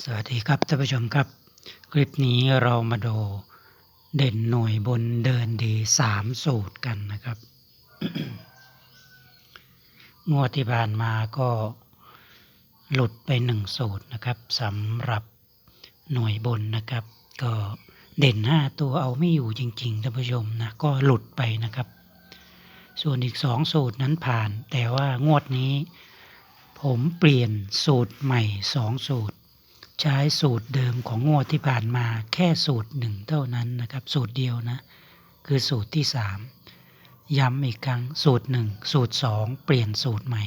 สวัสดีครับท่านผู้ชมครับ คลิปนี้เรามาดูเด่นหน่วยบนเดินดีสามสูตรกันนะครับ งวดที่ผ่านมาก็หลุดไปหนึ่งสูตรนะครับสำหรับหน่วยบนนะครับ ก็เด่นห้าตัวเอาไม่อยู่จริงๆท่านผู้ชมนะก็หลุดไปนะครับ ส่วนอีกสองสูตรนั้นผ่าน แต่ว่างวดนี้ ผมเปลี่ยนสูตรใหม่สองสูตร ใช้สูตรเดิมของงวดที่ผ่านมาแค่สูตรหนึ่งเท่านั้นนะครับ สูตรเดียวนะ คือสูตรที่สามย้ำอีกครั้งสูตรหนึ่งสูตรสองเปลี่ยนสูตรใหม่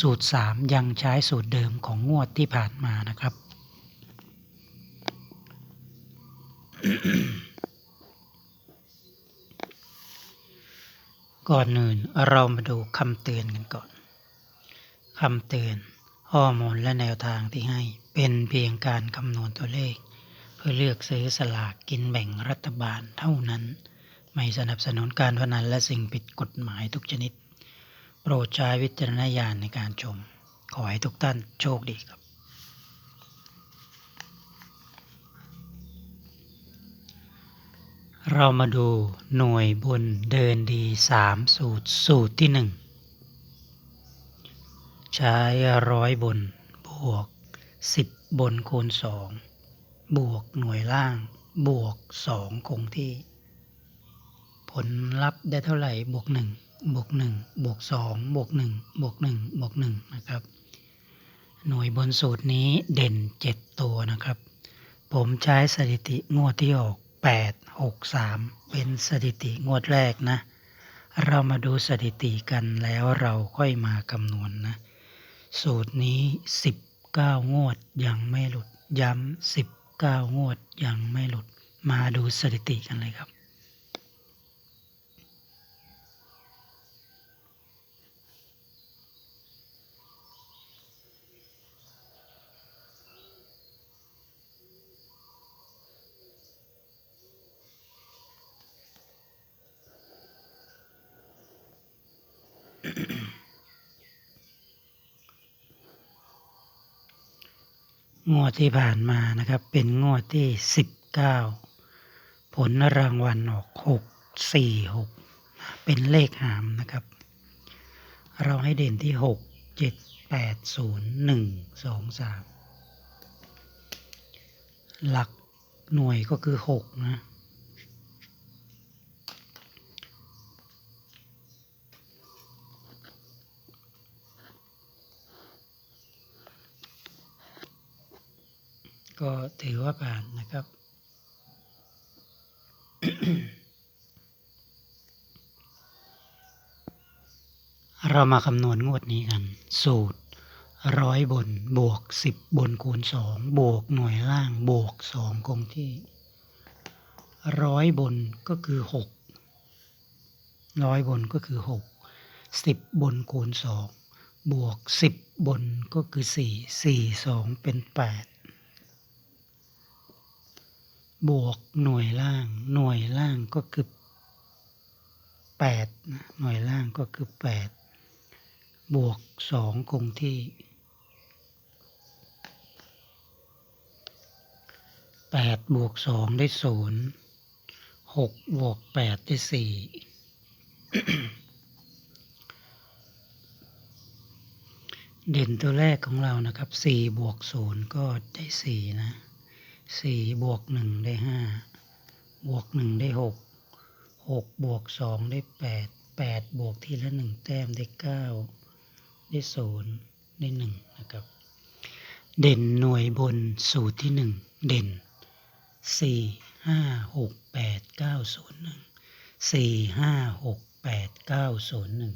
สูตรสามยังใช้สูตรเดิมของงวดที่ผ่านมานะครับ ก่อนอื่นเรามาดูคำเตือนกันก่อนคำเตือน ข้อมูลและแนวทางที่ให้เป็นเพียงการคำนวณตัวเลข เพื่อเลือกซื้อสลากกินแบ่งรัฐบาลเท่านั้น ไม่สนับสนุนการพนันและสิ่งผิดกฎหมายทุกชนิด โปรดใช้วิจารณญาณในการชม ขอให้ทุกท่านโชคดีครับ เรามาดูหน่วยบนเดินดีสามสูตรสูตรที่หนึ่ง ใช้ร้อยบน บวกสิบบนคูณสองบวกหน่วยล่าง บวกสองคงที่ ผลลัพธ์ได้เท่าไหร่ บวกหนึ่งบวกหนึ่งบวกสองบวกหนึ่งบวกหนึ่งบวกหนึ่งนะครับ หน่วยบนสูตรนี้เด่นเจ็ดตัวนะครับ ผมใช้สถิติงวดที่ออกแปดหกสามเป็นสถิติงวดแรกนะ เรามาดูสถิติกันแล้วเราค่อยมาคำนวณนนะ สูตรนี้ 19 งวดยังไม่หลุด ย้ำ19 งวดยังไม่หลุด มาดูสถิติกันเลยครับ งวดที่ผ่านมานะครับ เป็นงวดที่19ผลรางวัลออก6 4 6เป็นเลขหามนะครับ เราให้เด่นที่6 7 8 0 1 2 3หลักหน่วยก็คือ6นะ ก็ถือว่าผ่านนะครับ เรามาคำนวณงวดนี้กัน สูตรร้อยบนบวกสิบบนคูณสองบวกหน่วยล่างบวกสองคงที่ร้อยบนก็คือหกร้อยบนก็คือหกสิบบนคูณสองบวกสิบบนก็คือสี่สี่สองเป็นแปด บวกหน่วยล่าง หน่วยล่างก็คือแปดนะหน่วยล่างก็คือแปดบวกสองคงที่แปดบวกสองได้ศูนย์หกบวกแปดได้สี่เด่นตัวแรกของเรานะครับสี่บวกศูนย์ก็ได้สี่นะ สี่บวกหนึ่งได้ห้าบวกหนึ่งได้หกหกบวกสองได้แปดแปดบวกทีละหนึ่งแต้มได้เก้าได้ศูนย์ได้หนึ่งนะครับ เด่นหน่วยบนสูตรที่หนึ่งเด่นสี่ห้าหกแปดเก้าศูนย์หนึ่งสี่ห้าหกแปดเก้าศูนย์หนึ่ง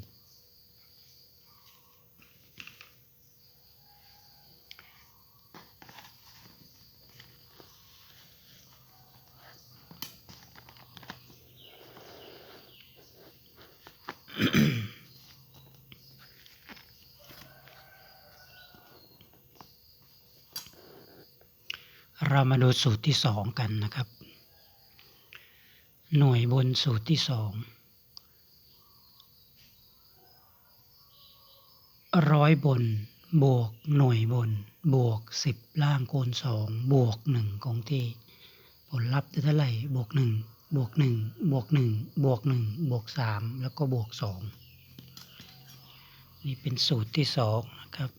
เรามาดูสูตรที่สองกันนะครับ หน่วยบนสูตรที่สองร้อยบนบวกหน่วยบน บวกสิบล่างคูณสองบวกหนึ่งคงที่ ผลลัพธ์ได้เท่าไหร่บวกหนึ่งบวกหนึ่งบวกหนึ่งบวกหนึ่งบวกสามแล้วก็บวกสองนี่เป็นสูตรที่สองนะครับ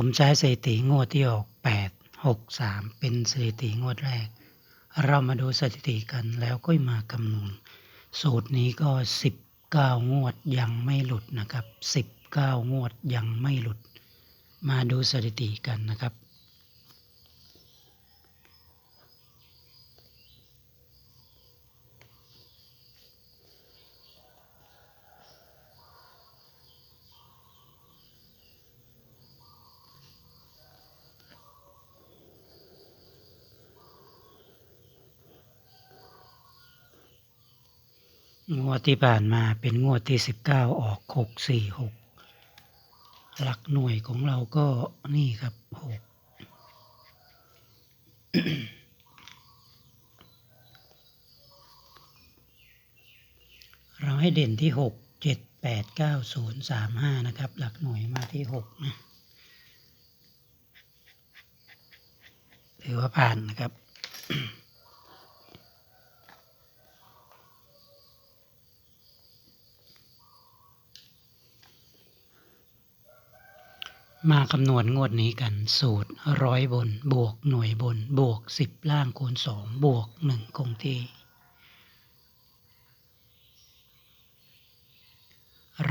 ผมใช้สถิติงวดที่ออก8 6 3 เป็นสถิติงวดแรก เรามาดูสถิติกันแล้วก็มาคำนวณ สูตรนี้ก็ 19 งวดยังไม่หลุดนะครับ 19 งวดยังไม่หลุด มาดูสถิติกันนะครับ งวดที่ผ่านมาเป็นงวดที่สิบเก้าออกหกสี่หกหลักหน่วยของเราก็นี่ครับหกเราให้เด่นที่หกเจ็ดแปดเก้าศูนย์สามห้านะครับ หลักหน่วยมาที่หกนะถือว่าผ่านนะครับ มาคำนวณงวดนี้กันสูตรร้อยบน บวกหน่วยบน บวกสิบล่างคูณสองบวกหนึ่งคงที่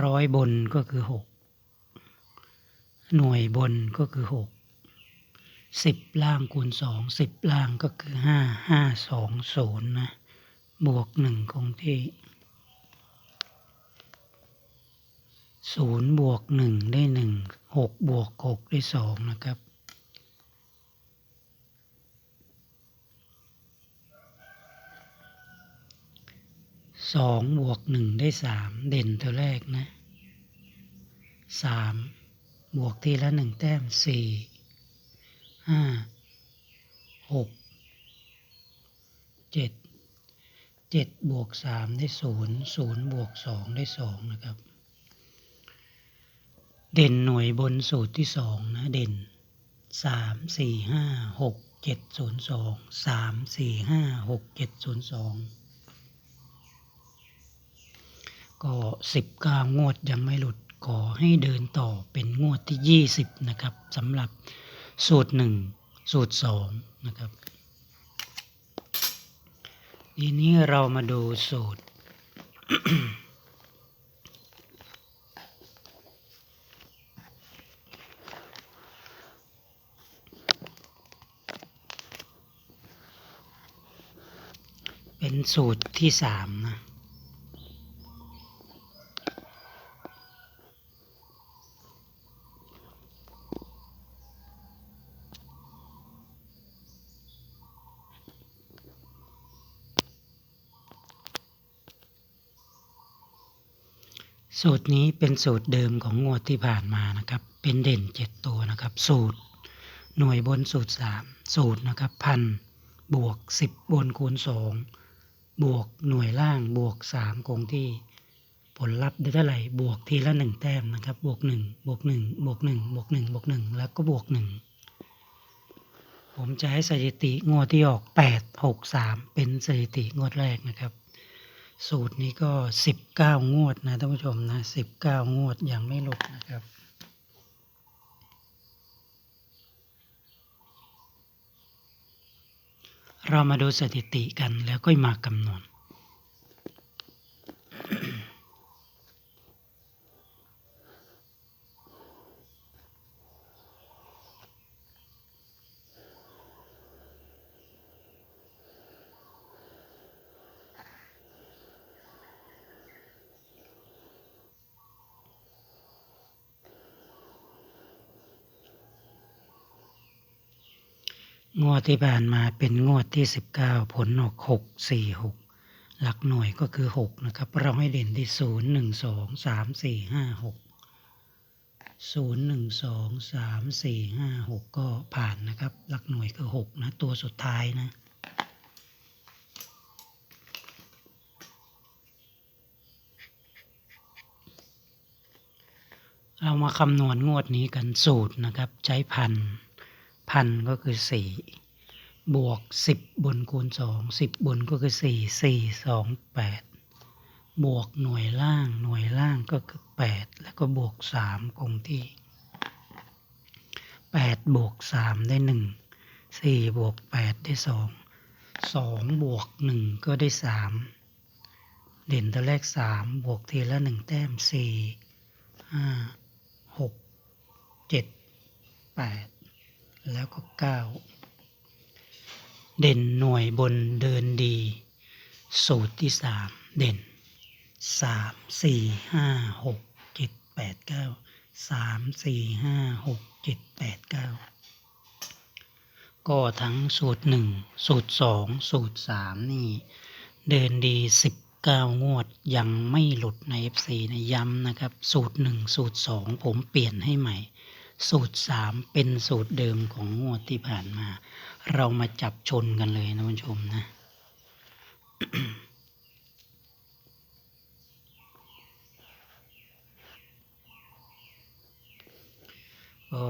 ร้อยบนก็คือหกหน่วยบนก็คือหกสิบล่างคูณสองสิบล่างก็คือห้าห้าสองศูนย์นะ บวกหนึ่งคงที่ ศูนย์บวกหนึ่งได้หนึ่งหกบวกหกได้สองนะครับ สองบวกหนึ่งได้สามเด่นตัวแรกนะสามบวกทีละหนึ่งแต้มสี่ห้าหกเจ็ดเจ็ดบวกสามได้ศูนย์ศูนย์บวกสองได้สองนะครับ เด่นหน่วยบนสูตรที่สองนะเด่นสามสี่ห้าหกเจ็ดศูนย์สองสามสี่ห้าหกเจ็ดศูนย์สองก็สิบเก้างวดยังไม่หลุดขอให้เดินต่อเป็นงวดที่ยี่สิบนะครับสำหรับสูตรหนึ่งสูตรสองนะครับทีนี้เรามาดูสูตร เป็นสูตรที่สามนะ สูตรนี้เป็นสูตรเดิมของงวดที่ผ่านมานะครับ เป็นเด่นเจ็ดตัวนะครับ สูตรหน่วยบนสูตรสามสูตรนะครับพันบวกสิบบนคูณสอง บวกหน่วยล่างบวกสามคงที่ ผลลัพธ์ได้เท่าไหร่บวกทีละหนึ่งแต้มนะครับ บวกหนึ่งบวกหนึ่งบวกหนึ่งบวกหนึ่งบวกหนึ่งแล้วก็บวกหนึ่งผมจะให้สถิติงวดที่ออกแปดหกสามเป็นสถิติงวดแรกนะครับ สูตรนี้ก็สิบเก้างวดนะท่านผู้ชมนะสิบเก้างวดยังไม่หลุดนะครับ เรามาดูสถิติกันแล้วก็มาคำนว งวดที่ผ่านมาเป็นงวดที่ 19 ผลออก 6 4 6 หลักหน่วยก็คือ 6 นะครับ เราให้เด่นที่ 0 1 2 3 4 5 6 0 1 2 3 4 5 6 ก็ผ่านนะครับ หลักหน่วยคือ 6 นะ ตัวสุดท้ายนะเรามาคำนวณงวดนี้กันสูตรนะครับ ใช้พันธ์ พันก็คือสี่บวกสิบบนคูณสองสิบบนก็คือสี่สี่สองแปดบวกหน่วยล่างหน่วยล่างก็คือแปดแล้วก็บวกสามคงที่แปดบวกสามได้หนึ่งสี่บวกแปดได้สองสองบวกหนึ่งก็ได้สามเด่นตัวแรกสามบวกทีละหนึ่งแต้มสี่ห้าหกเจ็ดแปด แล้วก็เก้าเด่นหน่วยบนเดินดี สูตรที่สามเด่นสามสี่ห้าหกเจ็ดแปดเก้าสามสี่ห้าหกเจ็ดแปดเก้าก็ทั้งสูตรหนึ่งสูตรสองสูตรสามนี่ เดินดีสิบเก้างวดยังไม่หลุดใน FC นะย้ำนะครับ สูตรหนึ่งสูตรสองผมเปลี่ยนให้ใหม่ สูตรสามเป็นสูตรเดิมของงวดที่ผ่านมา เรามาจับชนกันเลยนะผู้ชมนะ ก็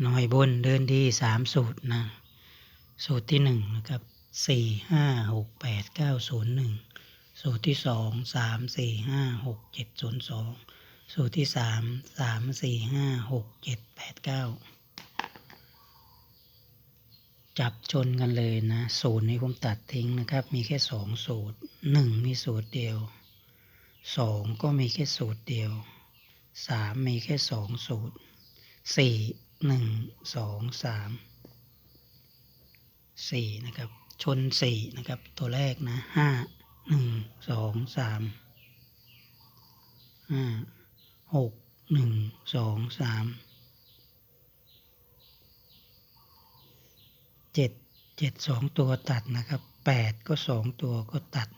หน่อยบนเดินดีสามสูตรนะ สูตรที่หนึ่งนะครับสี่ห้าหกแปดเก้าศูนย์หนึ่งสูตรที่สองสามสี่ห้าหกเจ็ดศูนย์สอง สูตรที่สามสามสี่ห้าหกเจ็ดแปดเก้าจับชนกันเลยนะสูตรนี้ผมตัดทิ้งนะครับ มีแค่สองสูตรหนึ่งมีสูตรเดียวสองก็มีแค่สูตรเดียวสามมีแค่สองสูตรสี่หนึ่งสองสามสี่นะครับ ชนสี่นะครับ ตัวแรกนะห้าหนึ่งสองสามห้า หกหนึ่งสองสามเจ็ดเจ็ดสองตัวตัดนะครับแปดก็สองตัวก็ตัด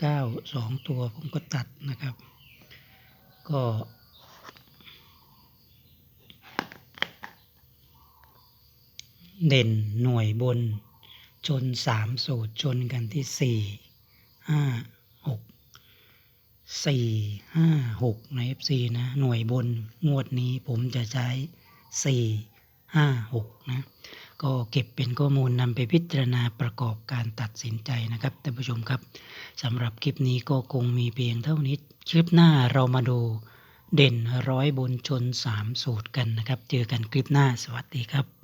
เก้าสองตัวผมก็ตัดนะครับ ก็เด่นหน่วยบนชนสามสูตรชนกันที่สี่ห้า สี่ห้าหกใน FC นะหน่วยบนงวดนี้ผมจะใช้สี่ห้าหกนะก็เก็บเป็นข้อมูลนำไปพิจารณาประกอบการตัดสินใจนะครับท่านผู้ชมครับสำหรับคลิปนี้ก็คงมีเพียงเท่านี้ คลิปหน้าเรามาดูเด่นร้อยบนชนสามสูตรกันนะครับ เจอกันคลิปหน้าสวัสดีครับ